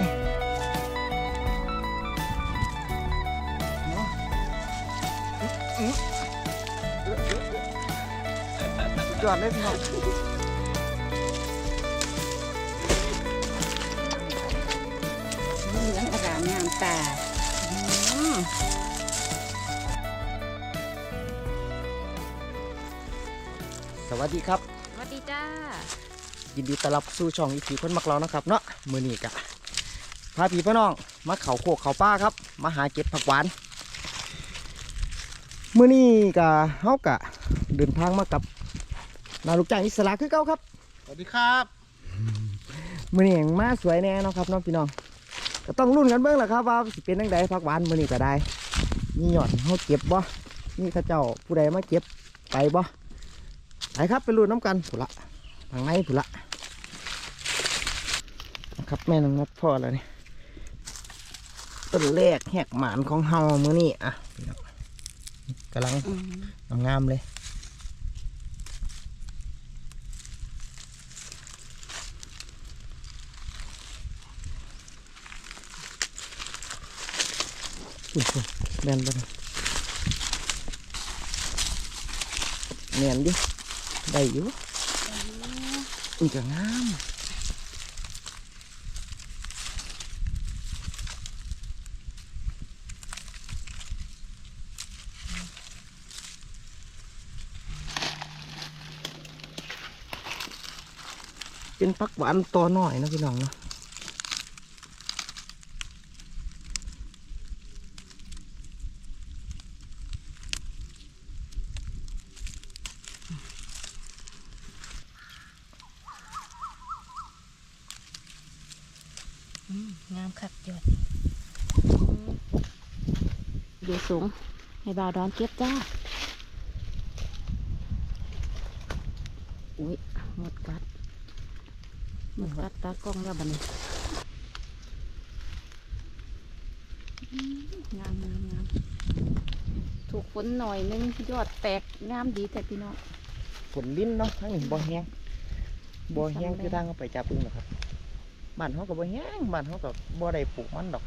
นี่เนาะอื้ออื้อเอื้อเอื้อเอื้อสุดยอดเลยพี่น้องเหลืองอร่ามงามตาอืมสวัสดีครับ สวัสดีจ้า ยินดีต้อนรับสู่ช่องอีพีคนมักเรานะครับ เนาะมือนี้กะ พาพี่พี่น้อง มาเขาโคกเขาป้าครับ มาหาเก็บผักหวานมือนี้กะเฮากะเดินทางมากับนาลูกจ้างอิสระคือเก่าครับสวัสดีครับมือนี้ยังมาสวยแน่เนาะครับน้องพี่น้องก็ต้องรุ่นกันเบิ่งแหละครับว่าสิเป็นจังไดผักหวานมือนี้ก็ได้มีหยอดเฮาเก็บบ่มีเข้าเจ้าผู้ใดมาเก็บไปบ่ไปครับไปรุ่นน้ำกันผุละทางในผุละนะครับแม่นองนัดพ่อแล้วนี่ ต้นแรกแหกหมานของเฮามือนี้อะพี่น้องกำลังงามๆเลยอุ้ยแน่นไปนะแน่นดิได้อยู่นี่ก็งาม เป็นพักหวานตัวน้อยนะพี่น้องเนาะงามคักยอดเดี๋ยวสูงให้บาวดอนเก็บจ้าอุ้ยหมดกัดหมดกัด ตากล้องแล้วบัดนี้อืมงามงามงามถูกฝนหน่อยนึงยอดแตกงามดีแต่พี่น้องผลลิ้นเนาะทั้งนี้บ่แห้งบ่แห้งคือทางเขาไปจับอึ้งหรอกครับบ้านเขาก็บ่แห้งบ้านเขาก็บ่ได้ปลูกมันดอก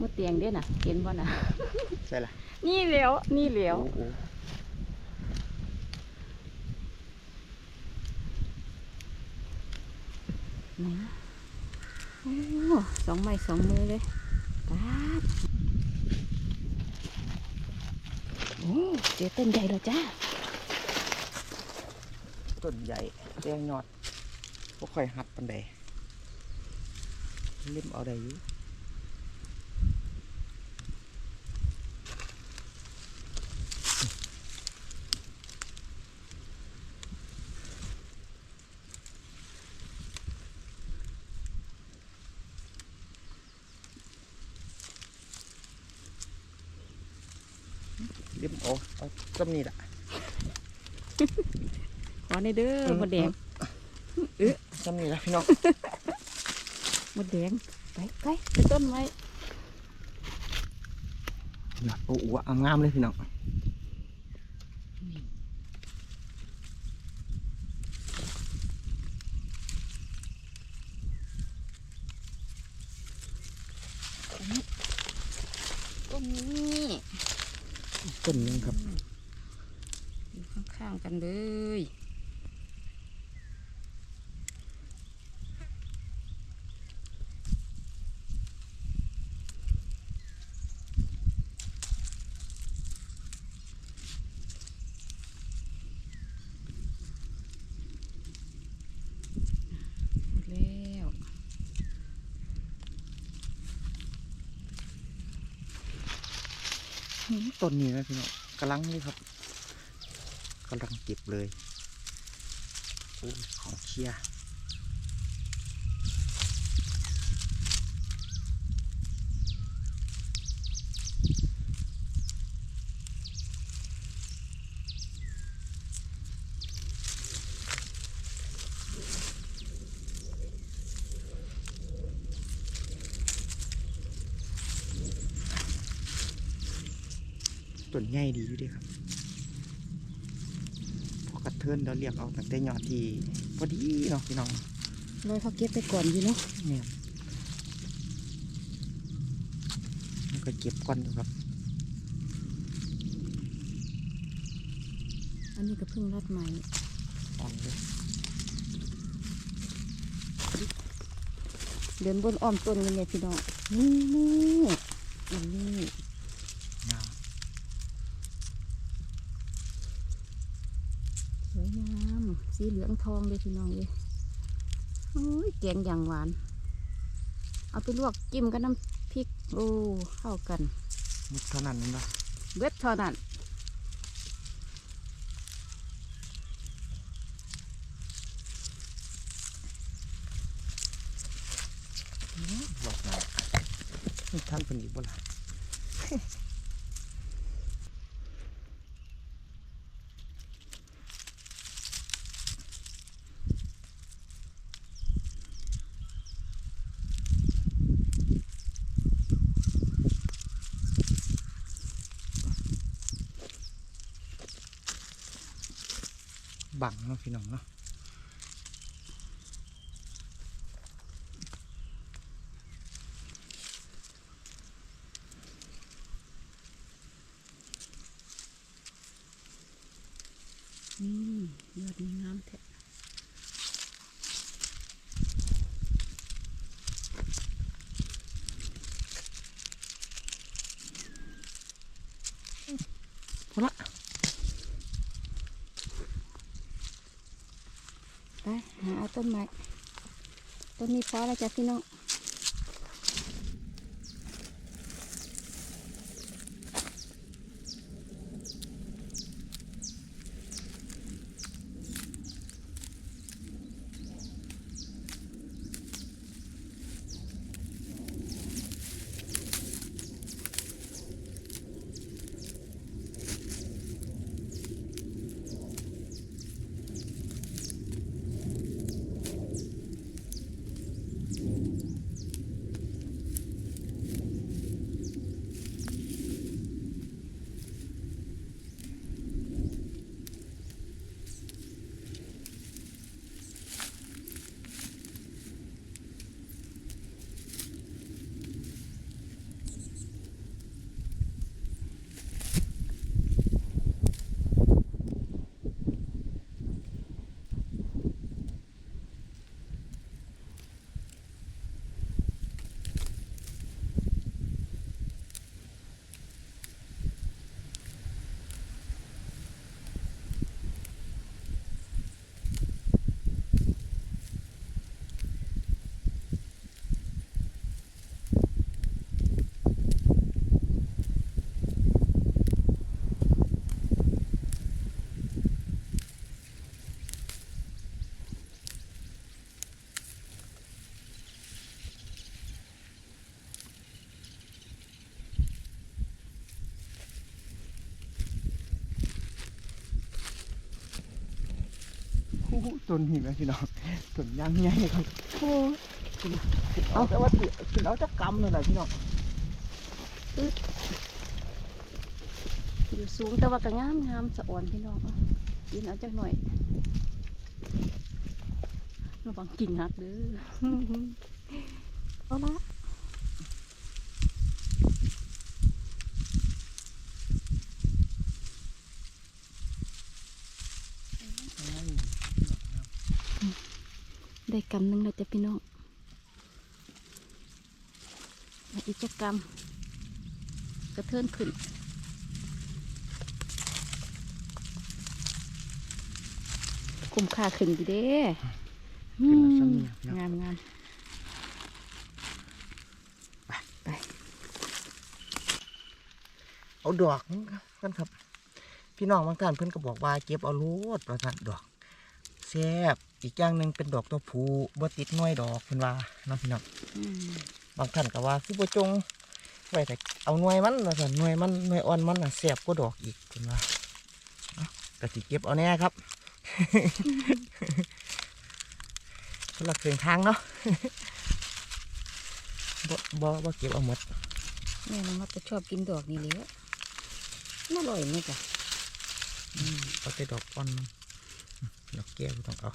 มดเตียงเด้น่ะ เห็นบ่น่ะใช่ล่ะนี่เหลียวนี่เหลียว โอ้โห ไห นโอ้สองไม้สองมือเลยปาดโอ้เจอต้นใหญ่แล้วจ้าต้นใหญ่แดงยอดบ่ค่อยหัดปานใดเล่มเอาได้อยู่เล่ม เอาเอาต้นนี้ล่ะขอในเด้ออืมมดแดงต้นนี้ล่ะพี่น้องมดแดงไปไปไปต้นไม้หนักโอ้โหงามๆเลยพี่น้องต้นนี้ต้นหนึงครับอยู่ข้างกันเลยหมดแล้วต้นนี้นะพี่น้องกำลังนี่ครับ กำลังเก็บเลยโอ้ของเชียร์ต้นใหญ่ดีอยู่ดีครับ เทินเราเรียกเอาตั้งแต่ยอดที่พอดีเนาะพี่น้องร้อยเขาเก็บไปก่อนอยู่เนาะเนี่ยมันก็เก็บก่อนครับ อันนี้ก็เพิ่งรัดใหม่อ่อนเลยเดินบนอ้อมต้นนี่เนี่พี่น้องนี่นี่นี่ สีเหลืองทองเลยพี่น้องเลยโอ้ยแกงอย่างหวาน เอาไปลวกจิ้มกับน้ำพริก โอ้เข้ากันมุดเท่านั้นนั่นละเวทเท่านั้นหลอกงามนี่ท่านเป็นอีกบ่ล่ะ บังเนาะพี่น้องเนาะนี่ยอดงามแท้ พอละ ไปหาเอา ต้นไม้ต้นนี้พอแล้วจ้ะพี่น้อง ต้นหินนะพี่น้องต้นยางใหญ่ครับโอ้เอาแต่ว่าถือถือเอาจะกำเลยแหละพี่น้องอยู่สูงแต่ว่าก็งามงามสะอ่อนพี่น้องเอากินเอาจักหน่อยระวังกิ่งหักเด้อเอาละ ได้กำหนึ่งแล้วจ้ะพี่น้องมาอีกจักกำกระเทือนขึ้นคุ้มค่าขึ้นดีเด้ขึ้นแล้วซ้ำเนี่ยพี่น้องงามงามไป เอาดอกกันครับ พี่น้องบางท่านเพิ่นก็บอกว่าเก็บเอาโลดประทันดอก แซ่บอีกอย่างหนึ่งเป็นดอกตัวผูบ่ติดหน่วยดอกเพิ่นว่าเนาะพี่น้องอืมบางท่านก็ว่าคือบ่จงไว้แต่เอาหน่วยมันว่าซั่นหน่วยมันหน่วยอ่อนมันน่ะแซ่บกว่าดอกอีกเพิ่นว่าเอ้าก็สิเก็บเอาแน่ครับคนละครึ่งทางเนาะบ่บ่บ่เก็บเอาหมดแม่น้องมัดจะชอบกินดอกนี่เลยน่าอร่อยไหมจ๊ะเอาแต่ดอกอ่อนมันดอก แก้วต้องเอา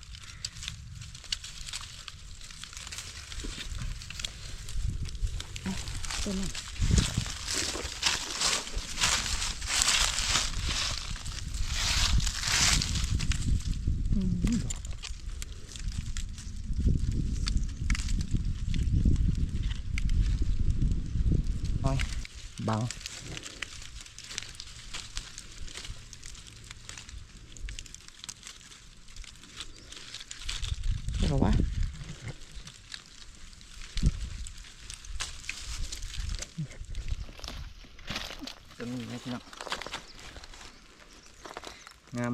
ตัวนี้เบา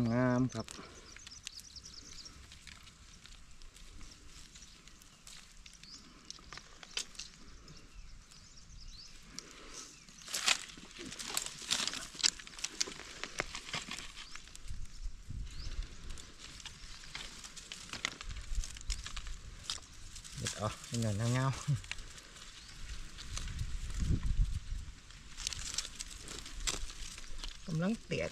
งามงามครับเด็ดอ๋อเงินเงาๆกำลังเปียก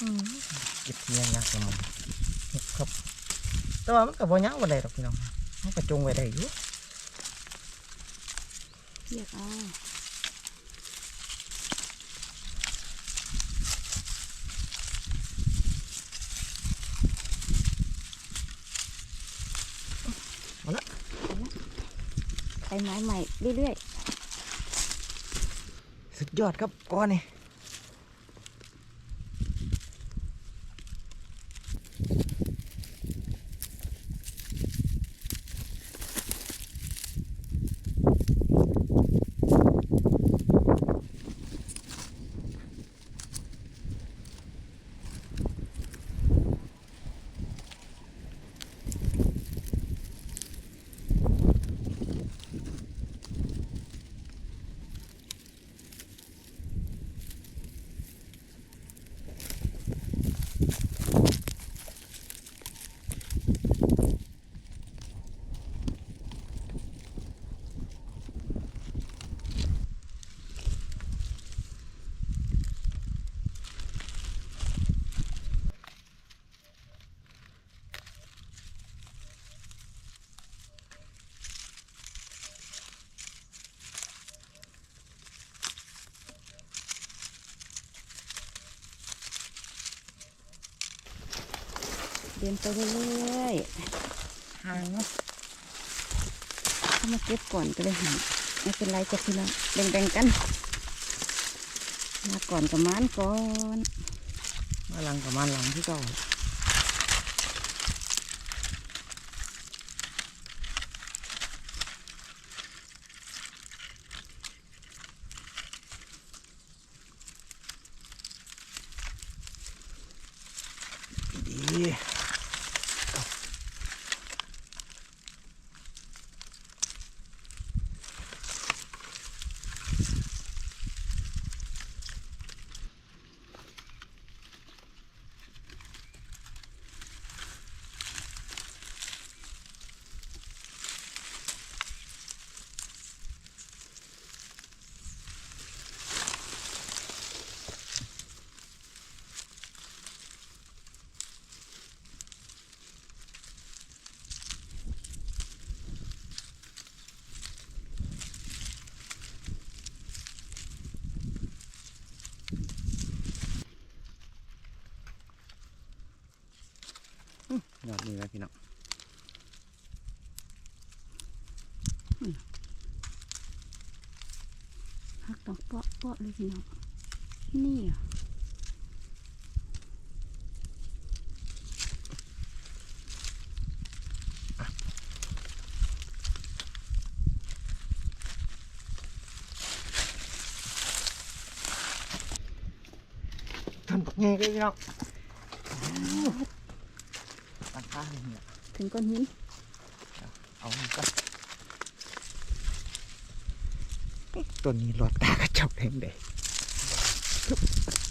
อืมเก็บเงี้ยยักษ์ละมันครับ แต่ว่ามันกับบ่ยักษ์บ่ได้หรอกพี่น้องมันก็จงไว้ได้อยู่เรียกเอาเอาละไปไม้ใหม่เรื่อยสุดยอดครับก้อนนี่ เดินไปเรื่อยห่างเนาะๆถ้ามาเก็บก่อนก็เลยหันไม่เป็นไรจ้ะพี่น้องแบ่งๆกัน มาก่อนกับมานก่อน มาหลังกับมาหลังที่เก่าดี ยอดนี่เลยพี่น้องหักต้องเปาะเปาะเลยพี่น้องนี่อะทำปักเงี้ยเลยพี่น้อง ตั้งค่าเลยเนี่ยถึงก้อนหินเอามันก่อนตัวนี้หลอดตากระจกแดงเด็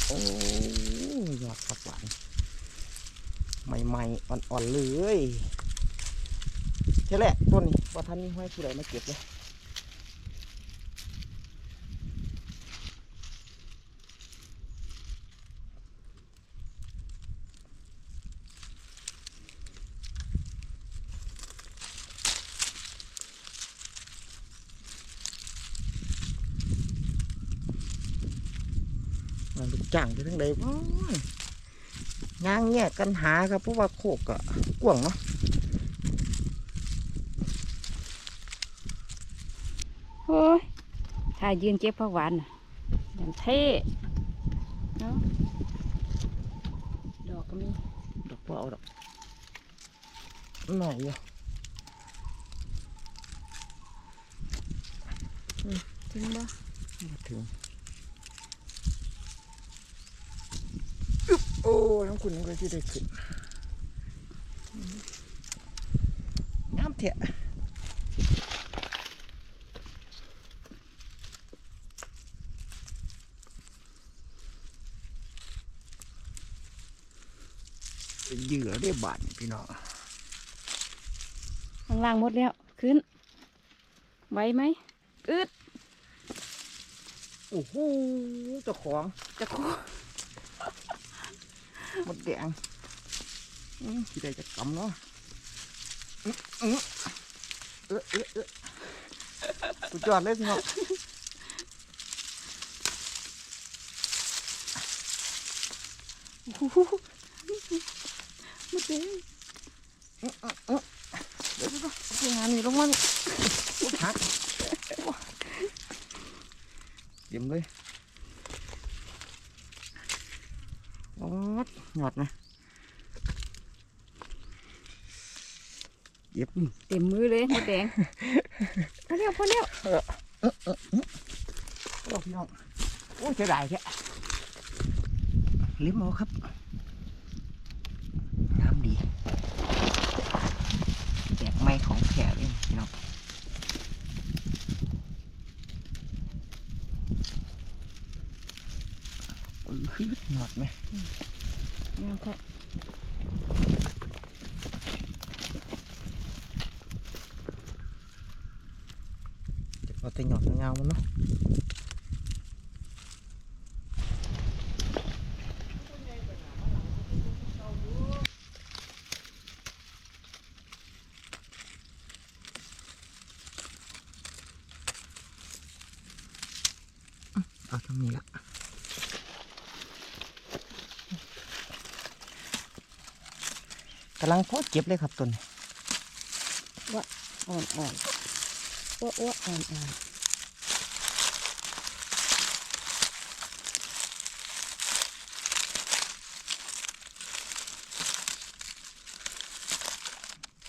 โอ้ยอดผักหวานใหม่ๆอ่อนๆเลยใช่แหละต้นนี้ว่าท่านนี่ห้อยผู้ใดมาเก็บเลยันเป็นจังที่ทั้งใดนางแยกันหาครับเพราะว่าโคกอะกว่างเนาะโอ้ยถ้ายืนเก็บผักหวานยังเท่เนาะดอกก็มีดอกเปล่าดอกหน่อยอะถึงบ่ถึง โอ้น้ำคุณก็ที่ได้ขึ้นน้ำเถอะเป็นเหยื่อได้บาดนี่พี่น้องข้างล่างหมดแล้ว ขึ้นไหวไหมอึดโอ้โหเจ้าของจะโคหมดแดงอืมที่ได้จะกำเนาะอื้ออื้อเออเออเออสุดยอดเลยพี่น้อง มาเด้เดี๋ยวเดี๋ยวเดี๋ยวทำงานนี่ลงมาลูก โอ้หักเยี่ยมเลยโอ้ยหยอดนะเย็บเต็มมือเลยมดแดงพอแล้วพอแล้วโอ้พี่น้องโอ้ยเสียดายแค่ลิ้มเอาครับ น้ำดีแจกไม้ของแถวเองพี่น้องเออขึ้นหนอด ไหมงามค่ะจะเอาแต่หยอดเงามันเนาะเอาทำนี้ละ กำลังพอเก็บเลยครับต้นนี้อ่อนอ่อนอ้วอ้วอ่อนอ่อน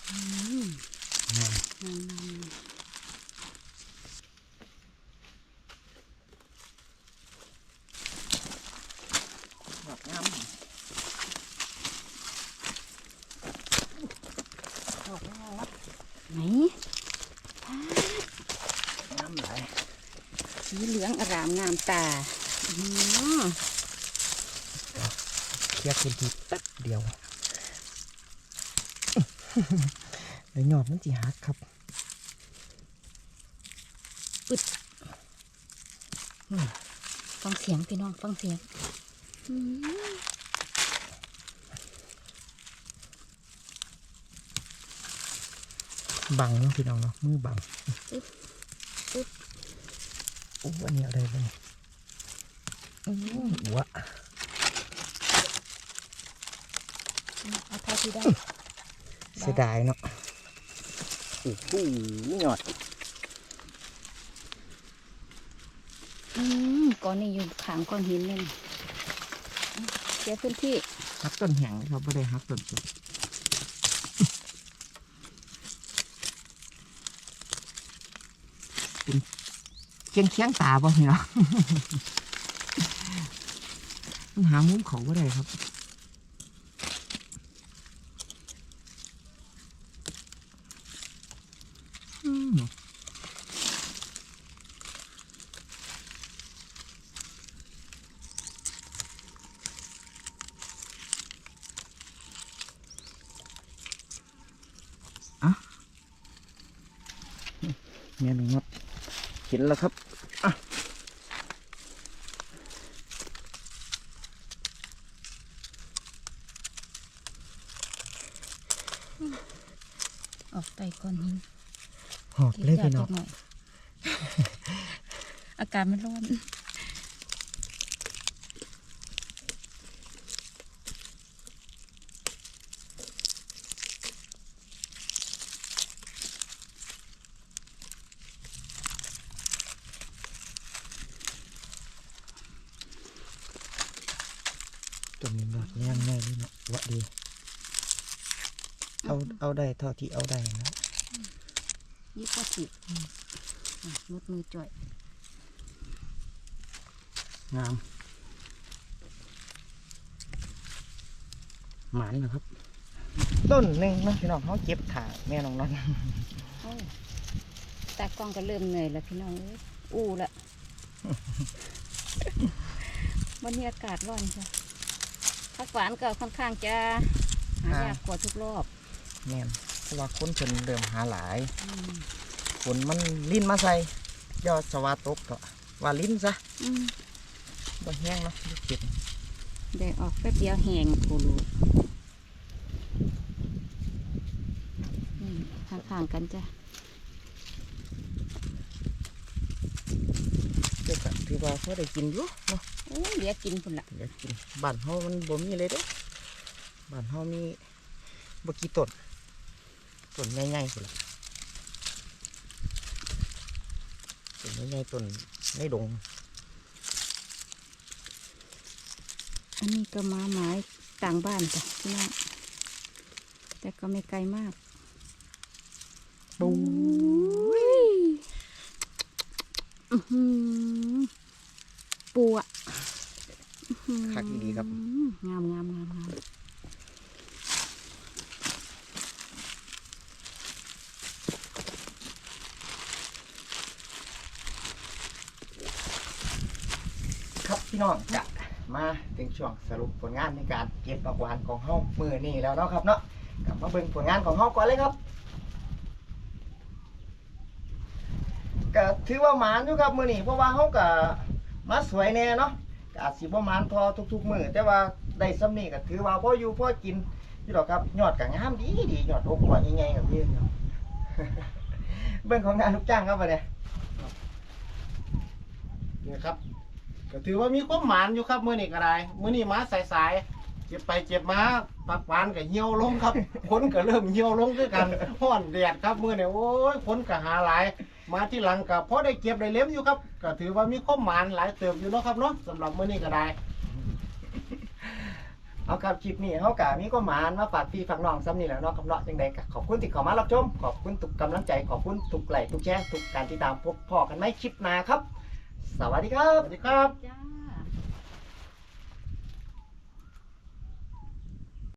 อืม แม่น งามงาม หยอดงามหยอดงาม ไหน งามหลาย สี เหลืองอร่ามงามตาอืมเคลียร์พื้นที่แป๊บเดียวเดี๋ยวหยอดมันจีหักครับฟังเสียงพี่น้องฟังเสียงอืมบังเนาะพี่น้องเนาะมือบังโอ้อันนี้อะไรบ้างอื้อหัวเอาเท่าที่ได้เสียดายเนาะโอ้โหหยอดอืมก่อนนี้อยู่ขางก้อนหินเลยนี่เสียพื้นที่หักต้นแห้งเลยครับไม่ได้หักต้นสดเป็น เคียงเคียงตาบ่พี่น้องมันหามุมเขาก็ได้ครับ อืมอะเนี่ยหนึ่งครับเห็นแล้วครับอะออกไต่ก้อนหินหอบเลยพี่น้องหน่อยอากาศมันร้อน ย่างง่ายนี่เนาะวะดี เอาเอาได้เท่าที่เอาได้นะยี่ก็สิมุดมือจ่อย งามหมานนะครับ ต้นหนึ่งนะพี่น้องเขาเก็บถ่าแม่น้องนั่นตากล้องก็เริ่มเหนื่อยแล้วพี่น้องอู้ละวันนี้อากาศร้อนใช่ ผักหวานก็ค่อนข้างจะหายากกว่าทุกรอบแม่นเพราะว่าคนเพิ่นเริ่มหาหลายอืมฝนมันลิ้นมาใส่ยอดสวาตกก็ว่าลิ้นซะอืมบ่แห้งเนาะเก็บแดดออกแป๊บเดียวแห้งโคโลนี่ข้างๆกันจ้ะเก็บก็ถือว่าพอได้กินอยู่เนาะโอ้ เหลือกินพุ่นละเดี๋ยวกินบ้านเฮามันบ่มีเลยเด้บ้านเฮามีบ่กี่ต้นต้นใหญ่ๆพุ่นล่ะต้นใหญ่ๆต้นในดงอันนี้ก็มาไม้ต่างบ้านจ้ะพี่น้องแต่ก็ไม่ไกลมากปูอื้อหือ ปูอะอื้อหือคักดีครับ งามงามงามงามครับพี่น้องจะมาถึงช่วงสรุปผลงานในการเก็บผักหวานของเฮามือนี่แล้วเนาะครับเนาะกลับมาเบิ่งผลงานของเฮาก่อนเลยครับก็ถือว่าหมานอยู่ครับมือนี้เพราะว่าเฮาก็ มาสวยแน่เนาะก็อาจสิบ่หมานพอทุกๆมือแต่ว่าได้ซ้ำนี่ก็ถือว่าพ่ออยู่พ่อกินนี่หรอกครับยอดก็งามดีดียอดอกหัวใหญ่ๆกับพี่ครับเบิ่งของงานลูกจ้างครับบัดเนี่ยนี่ครับก็ถือว่ามีความหมานอยู่ครับมื้อนี้ก็ได้มื้อนี้มาสายๆเจ็บไปเจ็บมาปักหวานก็เหี่ยวลงครับคนก็เริ่มเหี่ยวลงคือกันห้อนแดดครับมื้อนี้โอ้ยคนก็หาหลาย มาที่หลังกับพอได้เก็บได้เล็มอยู่ครับก็ถือว่ามีข้อมหมานหลายเติบอยู่เนาะครับเนาะสำหรับมื้อนี้ก็ได้ เอาครับคลิปนี้เขากะมีก็หมานมาฝากพี่ฝากน้องซ้ำนี่แหละเนาะครับเนาะจังใดก็ขอบคุณที่เข้ามารับชมขอบคุณทุกกำลังใจขอบคุณทุกไลค์ทุกแชร์ทุกการติดตามพบพ่อกันไหมคลิปหน้าครับ สวัสดีครับ สวัสดีครับ จ้า